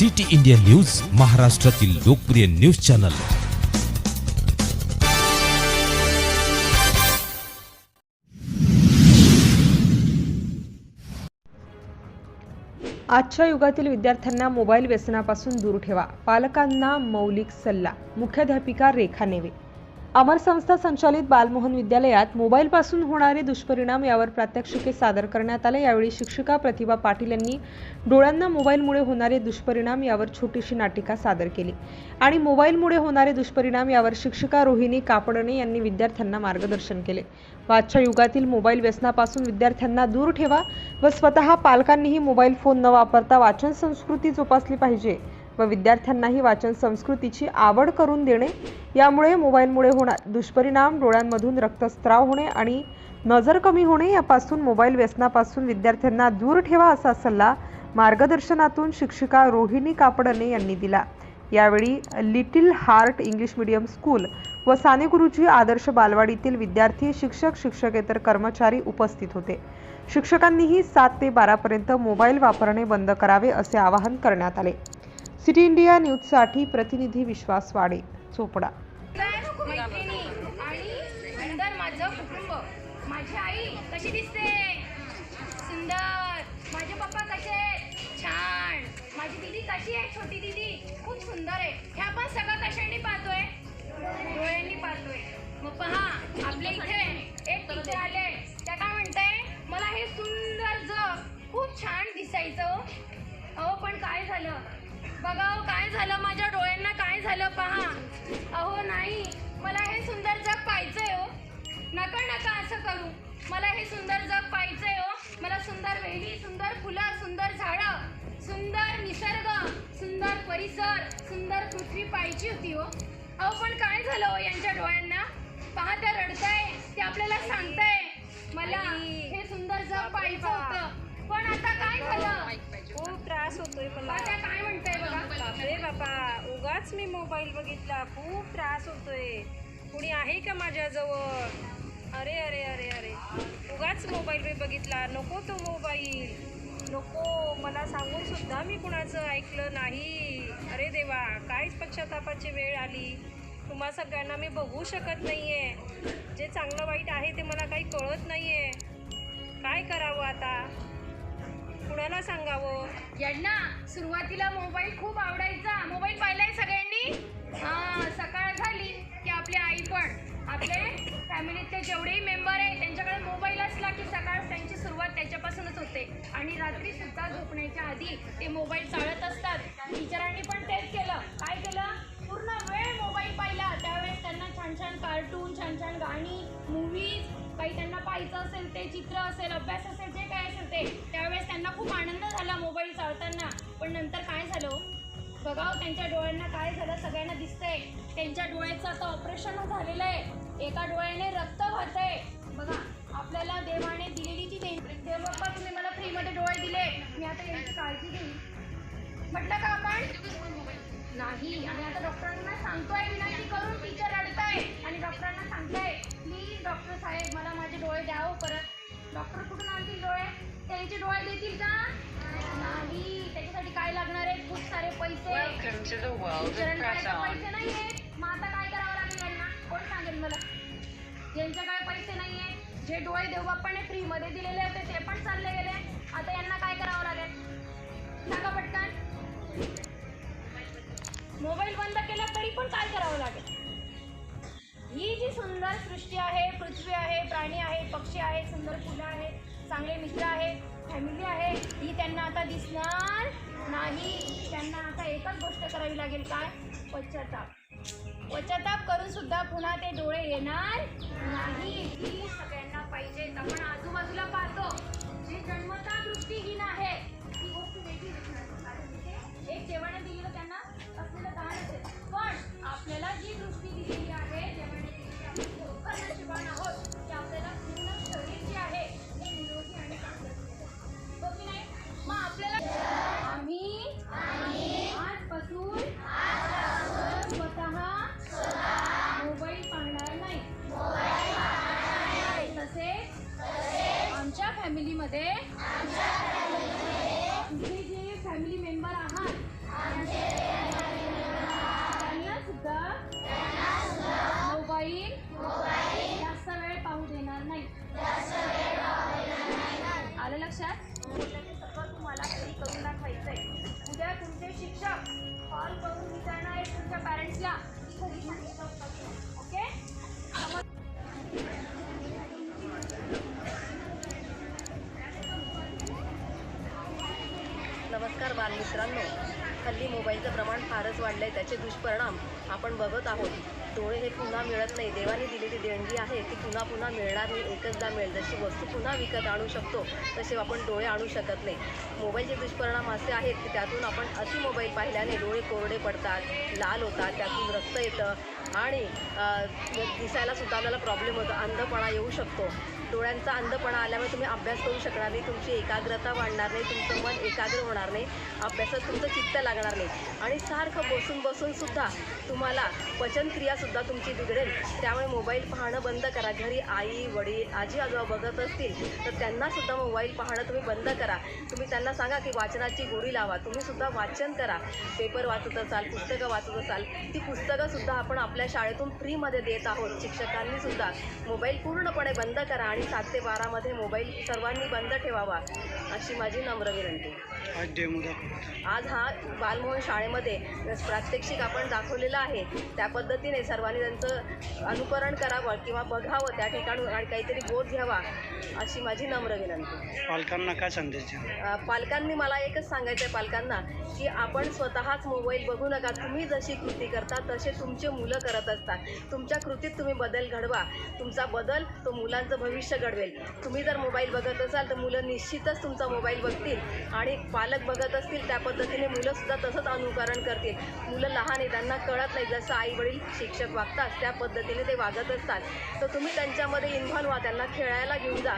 City India news महाराष्ट्रातील लोकप्रिय news channel. आजच्या युगातील विद्यार्थ्यांना मोबाईल व्यसनापासून दूर ठेवा. पालकांना मौलिक सल्ला. मुख्याध्यापिका रेखा नेवे. अमर संस्था संचालित बालमोहन विद्यालयात मोबाईलपासून होणारे दुष्परिणाम यावर प्रात्यक्षिके सादर करण्यात आले. यावेळी शिक्षिका प्रतिभा पाटील यांनी डोळ्यांना मोबाईलमुळे होणारे दुष्परिणाम यावर छोटीशी नाटिका सादर केली आणि मोबाईलमुळे होणारे दुष्परिणाम यावर शिक्षिका रोहिणी कापडणे यांनी विद्यार्थ्यांना मार्गदर्शन केले. आजच्या युगातील मोबाईल व्यसनापासून विद्यार्थ्यांना दूर ठेवा व स्वतः पालकांनीही मोबाईल फोन न वापरता वाचन संस्कृती जोपासली पाहिजे. व विद्यार्थ्यांनाही वाचन संस्कृतीची आवड करून देणे यामुळे मोबाईलमुळे होणार दुष्परिणाम डोळ्यांमधून रक्तस्त्राव होणे आणि नजर कमी होणे यापासून मोबाईल व्यसनापासून विद्यार्थ्यांना दूर ठेवा असा सल्ला मार्गदर्शनातून शिक्षिका रोहिणी कापडणे यांनी दिला. यावेळी little heart English medium school व सानेगुरुजी आदर्श बालवाडीतील विद्यार्थी शिक्षक शिक्षकेतर कर्मचारी उपस्थित होते. शिक्षकांनीही सात ते बारापर्यंत मोबाईल वापरणे बंद करावे असे आवाहन करण्यात आले. सिटी इंडिया न्यूजसाठी प्रतिनिधी विश्वास वाडे चोपडा. मैत्रिणी आणि सुंदर माझं कुटुंब माझी आई कशी दिसते? सुंदर. माझे पप्पा कसे आहेत? छान. माझी दिदी कशी आहे? छोटी दिदी खूप सुंदर आहे. हे आपण सगळं कशाने पाहतोय? डोळ्यांनी पाहतोय. मग पहा आपल्या इथे एक टीचर आले. त्या काय म्हणताय? मला हे सुंदर जग खूप छान दिसायचं. अहो पण काय झालं? बघा हो काय झालं माझ्या डोळ्यांना? काय झालं? पहा. अहो नाही. मला हे सुंदर जग पाहायचंय हो. नका नका असं करू. मला हे सुंदर जग पाहायचंय हो. मला सुंदर वेली सुंदर फुलं सुंदर झाडं सुंदर निसर्ग सुंदर परिसर सुंदर पृथ्वी पाहिजे होती हो. अहो पण काय झालं हो यांच्या डोळ्यांना? पहा त्या रडताय ते आपल्याला सांगताय. मला हे सुंदर जग पाहायचं होतं. पण आता काय झालं? खूप त्रास होतोय मला. आता काय म्हणताय? अरे बाबा बापा उगाच मी मोबाईल बघितला. खूप त्रास होतोय. कुणी आहे का माझ्याजवळ? अरे अरे अरे अरे. उगाच मोबाईल मी बघितला. नको तो मोबाईल. नको. मला सांगून सुद्धा मी कुणाचं ऐकलं नाही. अरे देवा काहीच पश्चातापाची वेळ आली. तुम्हा सगळ्यांना मी बघू शकत नाही आहे जे चांगलं वाईट आहे ते मला काही कळत नाही आहे काय करावं आता? कुणाला सांगावं? यांना सुरुवातीला मोबाईल खूप आवडायचा. मोबाईल पाहिलाय सगळ्यांनी? हा सकाळ झाली की आपली आई पण. आपले फॅमिलीतले जेवढेही मेंबर आहे त्यांच्याकडे मोबाईल असला की सकाळ त्यांची सुरुवात त्याच्यापासूनच होते. आणि रात्री सुद्धा झोपण्याच्या आधी ते मोबाईल चाळत असतात. टीचरांनी पण तेच केलं. काय केलं? पूर्ण वेळ मोबाईल पाहिला. त्यावेळेस त्यांना छान छान कार्टून छान छान गाणी काही त्यांना पाहायचं असेल ते चित्र असेल अभ्यास असेल जे काय असेल ते त्यावेळेस त्यांना खूप आनंद झाला मोबाईल चालताना पण नंतर काय झालं हो? बघा हो, त्यांच्या डोळ्यांना काय झालं सगळ्यांना दिसतंय. त्यांच्या डोळ्याचं आता ऑपरेशन झालेलं आहे. एका डोळ्याने रक्त वाहतंय. बघा आपल्याला देवाने दिलेली जी देण पण तुम्ही मला फ्रीमध्ये डोळे दिले. मी आता यांची काळजी घेईन. म्हटलं का आपण? नाही आणि आता डॉक्टरांना सांगतोय विनंती करून टीचर रडताय आणि प्लीज डॉक्टर साहेब मला माझे डोळे द्या हो परत. डॉक्टर कुठून आणतील डोळे? त्यांचे डोळे देतील का? नाही त्याच्यासाठी काय लागणार आहे? खूप सारे पैसे. पैसे नाहीये. मग आता काय करावं लागेल यांना? कोण सांगेल मला? यांच्याकडे पैसे नाहीये. जे डोळे देवबाप्पाने फ्रीमध्ये दिलेले होते ते पण चालले गेले. आता यांना काय करावं लागेल? सांगा पटकन. मोबाईल बंद केला तरी पण काय करावं लागेल? चांगले मित्र आहेत फॅमिली आहे ही त्यांना आता दिसणार नाही. त्यांना आता एकच गोष्ट करावी लागेल काय? पश्चाताप. पश्चाताप करून सुद्धा पुन्हा ते डोळे येणार नाही. ही सगळ्यांना पाहिजे. आपण आजूबाजूला पाहतो जी जन्मता दृष्टीहीन आहे ती गोष्ट वेगळी दिसणार. कारण एक जेवण दिलेलं त्यांना असलेलं दान असेल पण आपल्याला स्वतः मोबाईल पाहणार नाही. तसेच आमच्या फॅमिलीमध्ये तुम्ही जे फॅमिली मेंबर आहात मित्रांनो हल्ली मोबाईलचं प्रमाण फारच वाढलं आहे त्याचे दुष्परिणाम आपण बघत आहोत. डोळे हे पुन्हा मिळत नाही. देवाने दिलेली देणगी आहे ती पुन्हा पुन्हा मिळणार नाही एकचदा मिळेल. जशी वस्तू पुन्हा विकत आणू शकतो तसे आपण डोळे आणू शकत नाही. मोबाईलचे दुष्परिणाम असे आहेत की त्यातून आपण अति मोबाईल पाहिल्याने डोळे कोरडे पडतात लाल होतात त्यातून रक्त येतं आणि दिसायलासुद्धा दिसायला सुद्धा आपल्याला प्रॉब्लेम होतो अंधपणा येऊ शकतो. डोळ्यांचा अंधपणा आल्यामुळे तुम्ही अभ्यास करू शकणार नाही तुमची एकाग्रता वाढणार नाही तुमचं मन एकाग्र होणार नाही अभ्यासात तुमचं चित्त लागणार नाही. आणि सारखं बसून बसूनसुद्धा तुम्हाला पचनक्रियासुद्धा सुद्धा तुमची बिघडेल त्यामुळे मोबाईल पाहणं बंद करा. घरी आई वडील आजी आजोबा बघत असतील तर त्यांनासुद्धा मोबाईल पाहणं तुम्ही बंद करा. तुम्ही त्यांना सांगा की वाचनाची गोडी लावा. तुम्ही सुद्धा वाचन करा. पेपर वाचत असाल पुस्तकं वाचत असाल ती पुस्तकंसुद्धा आपण आपल्या शाळेतून फ्रीमध्ये देत आहोत. शिक्षकांनी सुद्धा मोबाईल पूर्णपणे बंद करा आणि सात ते बारामध्ये मोबाईल सर्वांनी बंद ठेवावा अशी माझी नम्र विनंती. आज हा बालमोहन शाळेमध्ये प्रात्यक्षिक आपण दाखवलेलं आहे. त्या पद्धतीने सर्वांनी त्यांचं अनुकरण करावं किंवा बघावं त्या ठिकाणी आणि काहीतरी बोध घ्यावा अशी माझी नम्र विनंती. पालकांना काय संदेश पालकांनी मला एकच सांगायचं आहे पालकांना की आपण स्वतःच मोबाईल बघू नका. तुम्ही जशी कृती करता तसे तुमचे मुलं करत असतात. तुमच्या कृतीत तुम्ही बदल घडवा. तुमचा बदल तो मुलांचं भविष्य घडवेल. तुम्ही जर मोबाईल बघत असाल तर मुलं निश्चितच तुमचा मोबाईल बघतील. आणि पालक बघत असतील त्या पद्धतीने मुलंसुद्धा तसंच अनुकरण करतील. मुलं लहान आहे त्यांना कळत नाही जसं आई वडील शिक्षक वागतात त्या पद्धतीने ते वागत असतात. तर तुम्ही त्यांच्यामध्ये इन्व्हॉल्व व्हा त्यांना खेळायला घेऊन जा.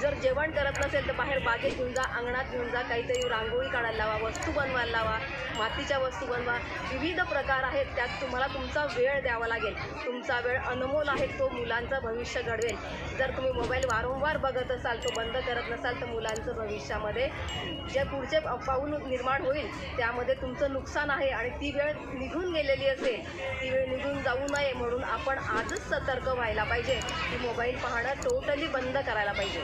जर जेवण करत नसेल तर बाहेर बागेत घेऊन जा अंगणात घेऊन जा काहीतरी रांगोळी काढायला लावा वस्तू बनवायला लावा मातीच्या वस्तू बनवा. विविध प्रकार आहेत त्यात तुम्हाला तुमचा वेळ द्यावा लागेल. तुमचा वेळ अनमोल आहे तो मुलांचं भविष्य घडवेल. जर तुम्ही मोबाईल वारंवार बघत असाल तो बंद करत नसाल तर मुलांचं भविष्यामध्ये जे पुढचे पाऊल निर्माण होईल त्यामध्ये तुमचं नुकसान आहे आणि ती वेळ निघून गेलेली असेल ती वेळ निघून जाऊ नये म्हणून आपण आजच सतर्क व्हायला पाहिजे. की मोबाईल पाहणं टोटली बंद करायला पाहिजे.